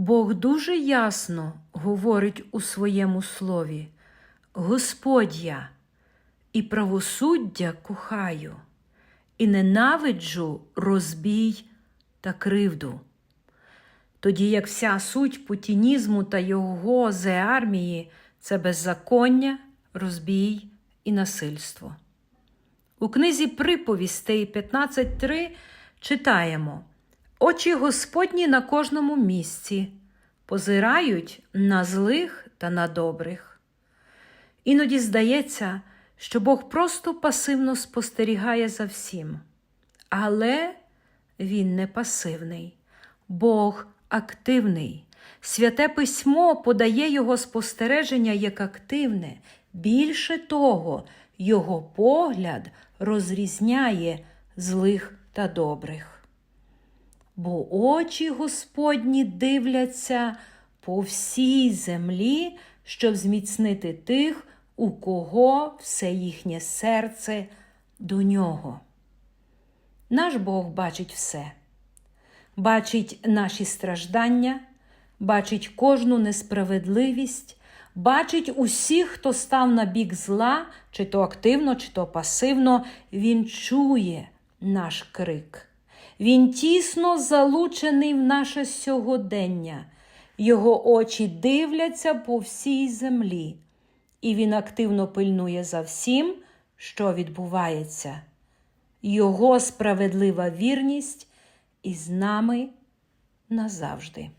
Бог дуже ясно говорить у своєму слові: Господь я і правосуддя кохаю, і ненавиджу розбій та кривду. Тоді як вся суть путінізму та його зеармії це беззаконня, розбій і насильство. У книзі приповістей 15.3 читаємо Очі Господні на кожному місці позирають на злих та на добрих. Іноді здається, що Бог просто пасивно спостерігає за всім. Але Він не пасивний, Бог активний. Святе письмо подає його спостереження як активне. Більше того, його погляд розрізняє злих та добрих. Бо очі Господні дивляться по всій землі, щоб зміцнити тих, у кого все їхнє серце до нього. Наш Бог бачить все, бачить наші страждання, бачить кожну несправедливість, бачить усіх, хто став на бік зла, чи то активно, чи то пасивно, Він чує наш крик. Він тісно залучений в наше сьогодення. Його очі дивляться по всій землі, і він активно пильнує за всім, що відбувається. Його справедлива вірність із нами назавжди.